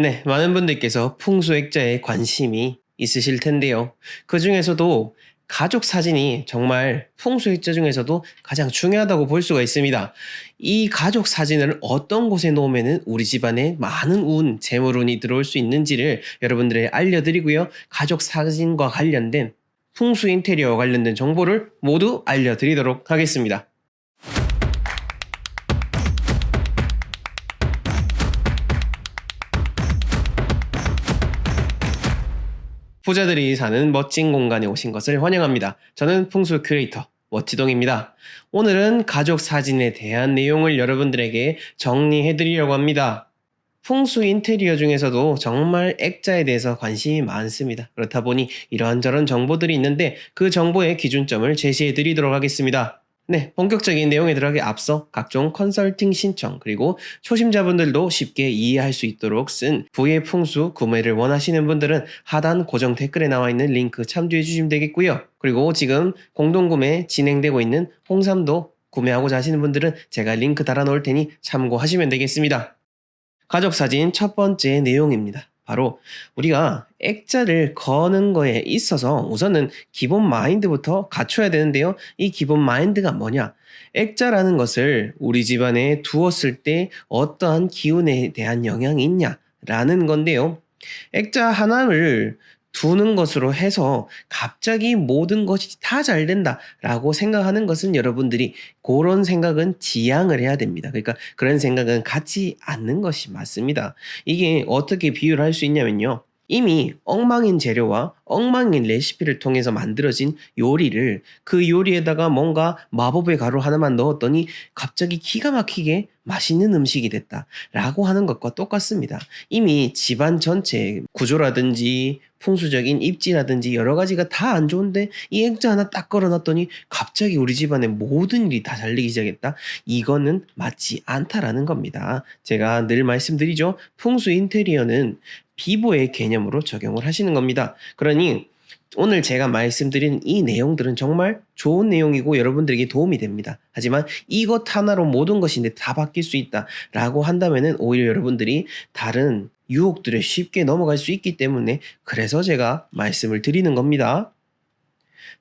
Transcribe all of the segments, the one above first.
네, 많은 분들께서 풍수액자에 관심이 있으실 텐데요. 그 중에서도 가족 사진이 정말 풍수액자 중에서도 가장 중요하다고 볼 수가 있습니다. 이 가족 사진을 어떤 곳에 놓으면 우리 집안에 많은 운, 재물운이 들어올 수 있는지를 여러분들에게 알려드리고요. 가족 사진과 관련된 풍수 인테리어와 관련된 정보를 모두 알려드리도록 하겠습니다. 부자들이 사는 멋진 공간에 오신 것을 환영합니다. 저는 풍수 큐레이터 멋지동입니다. 오늘은 가족 사진에 대한 내용을 여러분들에게 정리해 드리려고 합니다. 풍수 인테리어 중에서도 정말 액자에 대해서 관심이 많습니다. 그렇다 보니 이런저런 정보들이 있는데 그 정보의 기준점을 제시해 드리도록 하겠습니다. 네, 본격적인 내용에 들어가기 앞서 각종 컨설팅 신청 그리고 초심자분들도 쉽게 이해할 수 있도록 쓴 부의 풍수 구매를 원하시는 분들은 하단 고정 댓글에 나와 있는 링크 참조해 주시면 되겠고요. 그리고 지금 공동구매 진행되고 있는 홍삼도 구매하고자 하시는 분들은 제가 링크 달아 놓을 테니 참고하시면 되겠습니다. 가족 사진 첫 번째 내용입니다. 바로 우리가 액자를 거는 거에 있어서 우선은 기본 마인드부터 갖춰야 되는데요. 이 기본 마인드가 뭐냐? 액자라는 것을 우리 집안에 두었을 때 어떠한 기운에 대한 영향이 있냐 라는 건데요. 액자 하나를 두는 것으로 해서 갑자기 모든 것이 다 잘 된다라고 생각하는 것은 여러분들이 그런 생각은 지양을 해야 됩니다. 그러니까 그런 생각은 갖지 않는 것이 맞습니다. 이게 어떻게 비유를 할 수 있냐면요. 이미 엉망인 재료와 엉망인 레시피를 통해서 만들어진 요리를 그 요리에다가 뭔가 마법의 가루 하나만 넣었더니 갑자기 기가 막히게 맛있는 음식이 됐다 라고 하는 것과 똑같습니다. 이미 집안 전체 구조라든지 풍수적인 입지라든지 여러 가지가 다 안 좋은데 이 액자 하나 딱 걸어놨더니 갑자기 우리 집안의 모든 일이 다 잘리기 시작했다. 이거는 맞지 않다라는 겁니다. 제가 늘 말씀드리죠. 풍수 인테리어는 비보의 개념으로 적용을 하시는 겁니다. 그러니 오늘 제가 말씀드린 이 내용들은 정말 좋은 내용이고 여러분들에게 도움이 됩니다. 하지만 이것 하나로 모든 것이 다 바뀔 수 있다라고 한다면은 오히려 여러분들이 다른 유혹들에 쉽게 넘어갈 수 있기 때문에 그래서 제가 말씀을 드리는 겁니다.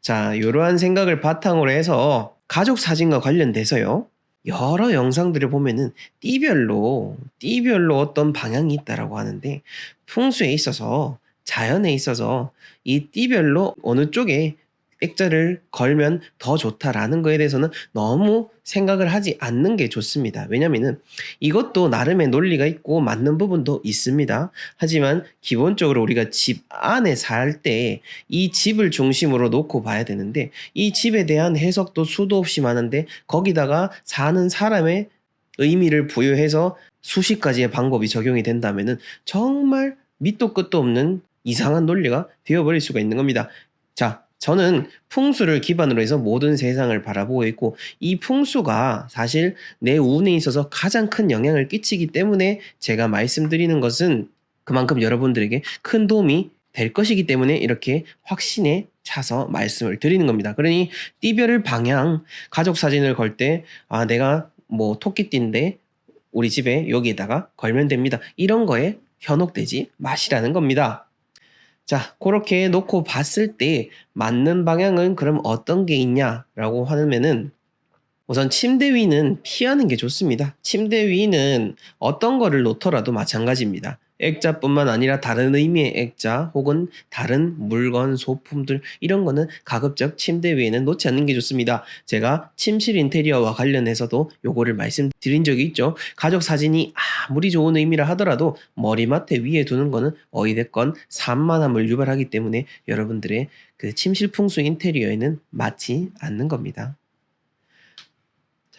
자, 이러한 생각을 바탕으로 해서 가족 사진과 관련돼서요. 여러 영상들을 보면은 띠별로 띠별로 어떤 방향이 있다라고 하는데 풍수에 있어서 자연에 있어서 이 띠별로 어느 쪽에 액자를 걸면 더 좋다라는 거에 대해서는 너무 생각을 하지 않는 게 좋습니다. 왜냐면은 이것도 나름의 논리가 있고 맞는 부분도 있습니다. 하지만 기본적으로 우리가 집 안에 살 때 이 집을 중심으로 놓고 봐야 되는데 이 집에 대한 해석도 수도 없이 많은데 거기다가 사는 사람의 의미를 부여해서 수십 가지의 방법이 적용이 된다면은 정말 밑도 끝도 없는 이상한 논리가 되어버릴 수가 있는 겁니다. 자, 저는 풍수를 기반으로 해서 모든 세상을 바라보고 있고 이 풍수가 사실 내 운에 있어서 가장 큰 영향을 끼치기 때문에 제가 말씀드리는 것은 그만큼 여러분들에게 큰 도움이 될 것이기 때문에 이렇게 확신에 차서 말씀을 드리는 겁니다. 그러니 띠별을 방향 가족 사진을 걸 때 아 내가 뭐 토끼띠인데 우리 집에 여기에다가 걸면 됩니다. 이런 거에 현혹되지 마시라는 겁니다. 자, 그렇게 놓고 봤을 때 맞는 방향은 그럼 어떤 게 있냐라고 하면은 우선 침대 위는 피하는 게 좋습니다. 침대 위는 어떤 거를 놓더라도 마찬가지입니다. 액자뿐만 아니라 다른 의미의 액자 혹은 다른 물건, 소품들 이런 거는 가급적 침대 위에는 놓지 않는 게 좋습니다. 제가 침실 인테리어와 관련해서도 요거를 말씀드린 적이 있죠. 가족 사진이 아무리 좋은 의미라 하더라도 머리맡에 위에 두는 거는 어이됐건 산만함을 유발하기 때문에 여러분들의 그 침실 풍수 인테리어에는 맞지 않는 겁니다.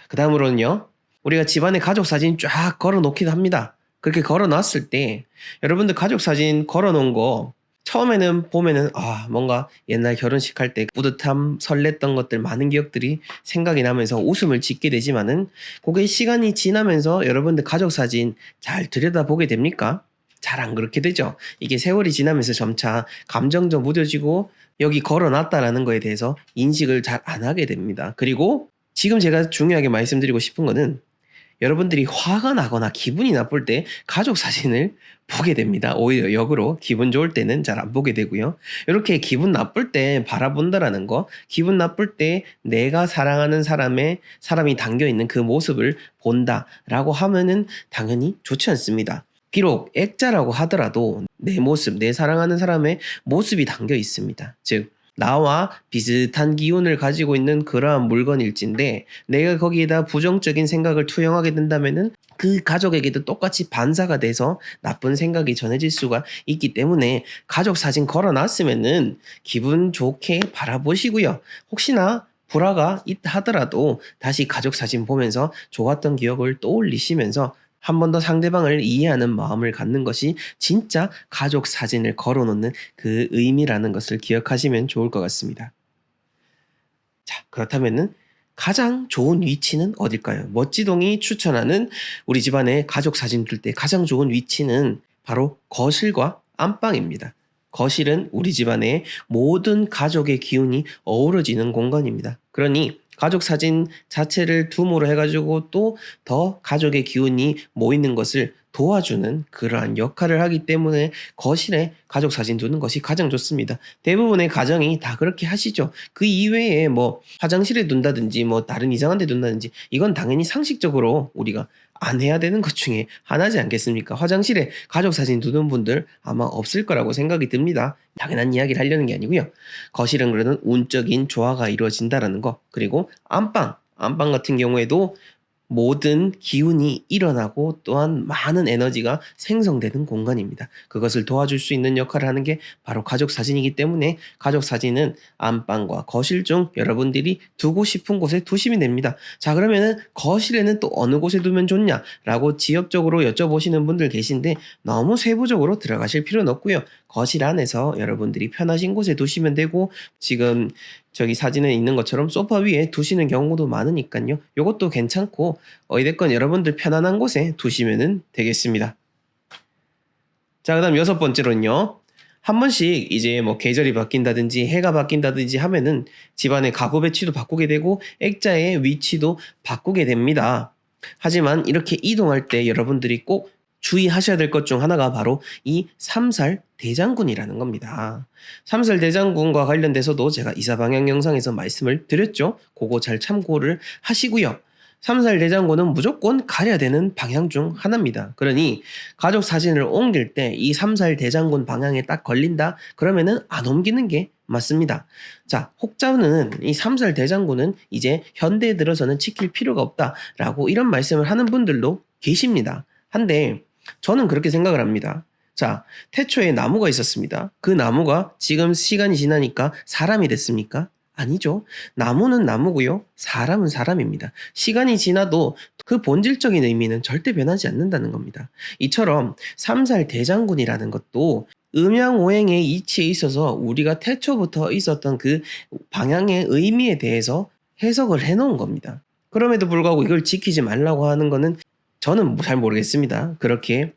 그 다음으로는요. 우리가 집안에 가족 사진 쫙 걸어 놓기도 합니다. 그렇게 걸어 놨을 때 여러분들 가족 사진 걸어 놓은 거 처음에는 보면은 아 뭔가 옛날 결혼식 할 때 뿌듯함 설렜던 것들 많은 기억들이 생각이 나면서 웃음을 짓게 되지만은 그게 시간이 지나면서 여러분들 가족 사진 잘 들여다보게 됩니까? 잘 안 그렇게 되죠. 이게 세월이 지나면서 점차 감정도 무뎌지고 여기 걸어놨다라는 거에 대해서 인식을 잘 안 하게 됩니다. 그리고 지금 제가 중요하게 말씀드리고 싶은 거는 여러분들이 화가 나거나 기분이 나쁠 때 가족 사진을 보게 됩니다. 오히려 역으로 기분 좋을 때는 잘 안 보게 되고요. 이렇게 기분 나쁠 때 바라본다라는 거, 기분 나쁠 때 내가 사랑하는 사람의 사람이 담겨 있는 그 모습을 본다라고 하면은 당연히 좋지 않습니다. 비록 액자라고 하더라도 내 모습, 내 사랑하는 사람의 모습이 담겨 있습니다. 즉 나와 비슷한 기운을 가지고 있는 그러한 물건일진데 내가 거기에다 부정적인 생각을 투영하게 된다면은 그 가족에게도 똑같이 반사가 돼서 나쁜 생각이 전해질 수가 있기 때문에 가족 사진 걸어놨으면은 기분 좋게 바라보시고요. 혹시나 불화가 있다 하더라도 다시 가족 사진 보면서 좋았던 기억을 떠올리시면서 한 번 더 상대방을 이해하는 마음을 갖는 것이 진짜 가족 사진을 걸어놓는 그 의미라는 것을 기억하시면 좋을 것 같습니다. 자, 그렇다면은 가장 좋은 위치는 어딜까요? 멋지동이 추천하는 우리 집안의 가족 사진 둘 때 가장 좋은 위치는 바로 거실과 안방입니다. 거실은 우리 집안의 모든 가족의 기운이 어우러지는 공간입니다. 그러니 가족 사진 자체를 둠으로 해가지고 또 더 가족의 기운이 모이는 것을 도와주는 그러한 역할을 하기 때문에 거실에 가족 사진 두는 것이 가장 좋습니다. 대부분의 가정이 다 그렇게 하시죠. 그 이외에 뭐 화장실에 둔다든지 뭐 다른 이상한 데 둔다든지 이건 당연히 상식적으로 우리가 안 해야 되는 것 중에 하나지 않겠습니까? 화장실에 가족 사진 두는 분들 아마 없을 거라고 생각이 듭니다. 당연한 이야기를 하려는 게 아니고요. 거실은 그러는 운적인 조화가 이루어진다라는 거. 그리고 안방, 안방 같은 경우에도 모든 기운이 일어나고 또한 많은 에너지가 생성되는 공간입니다. 그것을 도와줄 수 있는 역할을 하는 게 바로 가족 사진이기 때문에 가족 사진은 안방과 거실 중 여러분들이 두고 싶은 곳에 두시면 됩니다. 자, 그러면은 거실에는 또 어느 곳에 두면 좋냐 라고 지역적으로 여쭤보시는 분들 계신데 너무 세부적으로 들어가실 필요는 없고요. 거실 안에서 여러분들이 편하신 곳에 두시면 되고 지금 저기 사진에 있는 것처럼 소파 위에 두시는 경우도 많으니까요. 이것도 괜찮고 어찌됐건 여러분들 편안한 곳에 두시면 되겠습니다. 자, 그 다음 여섯 번째로는요. 한 번씩 이제 뭐 계절이 바뀐다든지 해가 바뀐다든지 하면은 집안의 가구 배치도 바꾸게 되고 액자의 위치도 바꾸게 됩니다. 하지만 이렇게 이동할 때 여러분들이 꼭 주의하셔야 될 것 중 하나가 바로 이 삼살 대장군이라는 겁니다. 삼살 대장군과 관련돼서도 제가 이사 방향 영상에서 말씀을 드렸죠. 그거 잘 참고를 하시고요. 삼살 대장군은 무조건 가려야 되는 방향 중 하나입니다. 그러니 가족 사진을 옮길 때 이 삼살 대장군 방향에 딱 걸린다? 그러면은 안 옮기는 게 맞습니다. 자, 혹자는 이 삼살 대장군은 이제 현대에 들어서는 지킬 필요가 없다라고 이런 말씀을 하는 분들도 계십니다. 한데 저는 그렇게 생각을 합니다. 자, 태초에 나무가 있었습니다. 그 나무가 지금 시간이 지나니까 사람이 됐습니까? 아니죠. 나무는 나무고요. 사람은 사람입니다. 시간이 지나도 그 본질적인 의미는 절대 변하지 않는다는 겁니다. 이처럼 삼살 대장군이라는 것도 음양오행의 이치에 있어서 우리가 태초부터 있었던 그 방향의 의미에 대해서 해석을 해놓은 겁니다. 그럼에도 불구하고 이걸 지키지 말라고 하는 거는 저는 잘 모르겠습니다. 그렇게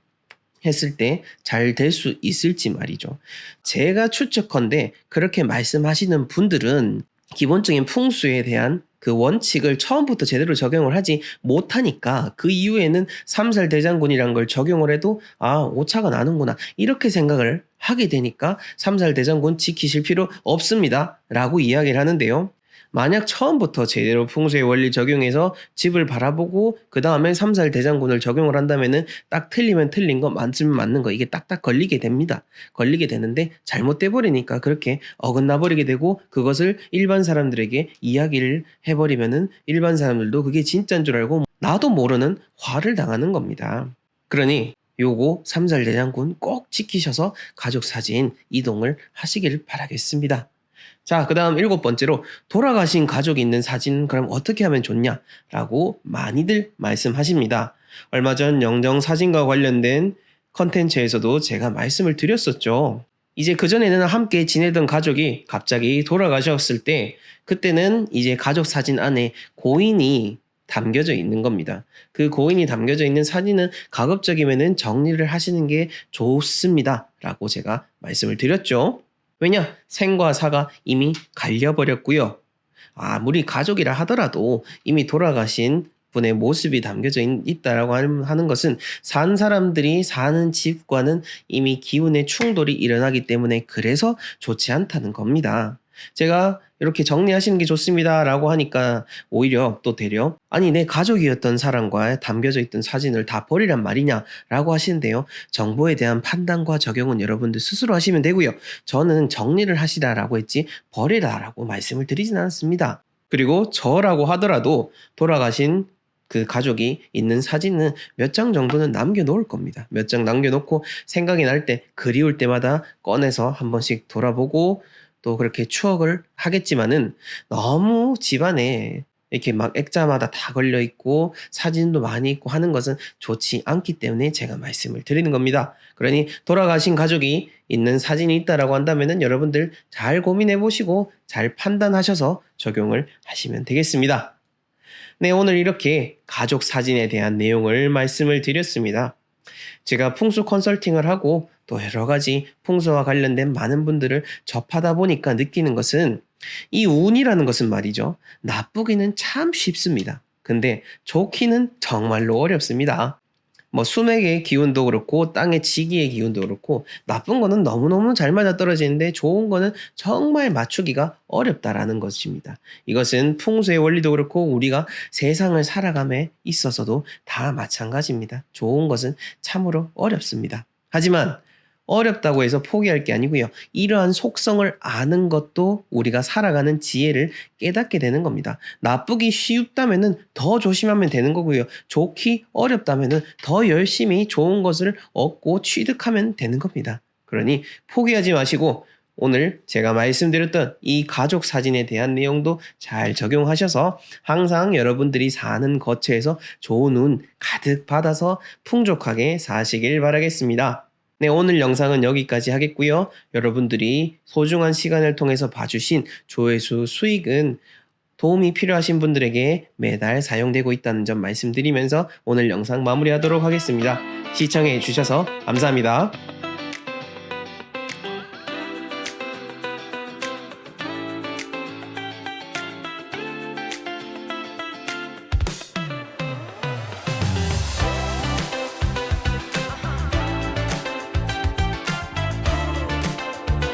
했을 때 잘 될 수 있을지 말이죠. 제가 추측컨대 그렇게 말씀하시는 분들은 기본적인 풍수에 대한 그 원칙을 처음부터 제대로 적용을 하지 못하니까 그 이후에는 삼살 대장군이란 걸 적용을 해도 아 오차가 나는구나 이렇게 생각을 하게 되니까 삼살 대장군 지키실 필요 없습니다 라고 이야기를 하는데요 만약 처음부터 제대로 풍수의 원리 적용해서 집을 바라보고 그 다음에 삼살 대장군을 적용을 한다면은 딱 틀리면 틀린 거 맞으면 맞는 거 이게 딱딱 걸리게 됩니다. 걸리게 되는데 잘못돼 버리니까 그렇게 어긋나 버리게 되고 그것을 일반 사람들에게 이야기를 해버리면은 일반 사람들도 그게 진짜인 줄 알고 나도 모르는 화를 당하는 겁니다. 그러니 요거 삼살 대장군 꼭 지키셔서 가족 사진 이동을 하시길 바라겠습니다. 자, 그 다음 일곱 번째로 돌아가신 가족이 있는 사진 그럼 어떻게 하면 좋냐라고 많이들 말씀하십니다. 얼마 전 영정 사진과 관련된 컨텐츠에서도 제가 말씀을 드렸었죠. 이제 그전에는 함께 지내던 가족이 갑자기 돌아가셨을 때 그때는 이제 가족 사진 안에 고인이 담겨져 있는 겁니다. 그 고인이 담겨져 있는 사진은 가급적이면은 정리를 하시는 게 좋습니다. 라고 제가 말씀을 드렸죠. 왜냐? 생과 사가 이미 갈려버렸고요. 아무리 가족이라 하더라도 이미 돌아가신 분의 모습이 담겨져 있- 있다라고 하는 것은 산 사람들이 사는 집과는 이미 기운의 충돌이 일어나기 때문에 그래서 좋지 않다는 겁니다. 제가 이렇게 정리하시는 게 좋습니다 라고 하니까 오히려 또 되려 아니 내 가족이었던 사람과 담겨져 있던 사진을 다 버리란 말이냐 라고 하시는데요. 정보에 대한 판단과 적용은 여러분들 스스로 하시면 되고요. 저는 정리를 하시라 라고 했지 버리라 라고 말씀을 드리진 않았습니다. 그리고 저라고 하더라도 돌아가신 그 가족이 있는 사진은 몇 장 정도는 남겨놓을 겁니다. 몇 장 남겨놓고 생각이 날 때 그리울 때마다 꺼내서 한 번씩 돌아보고 또 그렇게 추억을 하겠지만은 너무 집안에 이렇게 막 액자마다 다 걸려 있고 사진도 많이 있고 하는 것은 좋지 않기 때문에 제가 말씀을 드리는 겁니다. 그러니 돌아가신 가족이 있는 사진이 있다라고 한다면은 여러분들 잘 고민해 보시고 잘 판단하셔서 적용을 하시면 되겠습니다. 네, 오늘 이렇게 가족 사진에 대한 내용을 말씀을 드렸습니다. 제가 풍수 컨설팅을 하고 또 여러 가지 풍수와 관련된 많은 분들을 접하다 보니까 느끼는 것은 이 운이라는 것은 말이죠. 나쁘기는 참 쉽습니다. 근데 좋기는 정말로 어렵습니다. 뭐 수맥의 기운도 그렇고 땅의 지기의 기운도 그렇고 나쁜 거는 너무너무 잘 맞아 떨어지는데 좋은 거는 정말 맞추기가 어렵다라는 것입니다. 이것은 풍수의 원리도 그렇고 우리가 세상을 살아감에 있어서도 다 마찬가지입니다. 좋은 것은 참으로 어렵습니다. 하지만 어렵다고 해서 포기할 게 아니고요. 이러한 속성을 아는 것도 우리가 살아가는 지혜를 깨닫게 되는 겁니다. 나쁘기 쉽다면은 더 조심하면 되는 거고요. 좋기 어렵다면은 더 열심히 좋은 것을 얻고 취득하면 되는 겁니다. 그러니 포기하지 마시고 오늘 제가 말씀드렸던 이 가족 사진에 대한 내용도 잘 적용하셔서 항상 여러분들이 사는 거처에서 좋은 운 가득 받아서 풍족하게 사시길 바라겠습니다. 네, 오늘 영상은 여기까지 하겠고요. 여러분들이 소중한 시간을 통해서 봐주신 조회수 수익은 도움이 필요하신 분들에게 매달 사용되고 있다는 점 말씀드리면서 오늘 영상 마무리하도록 하겠습니다. 시청해 주셔서 감사합니다.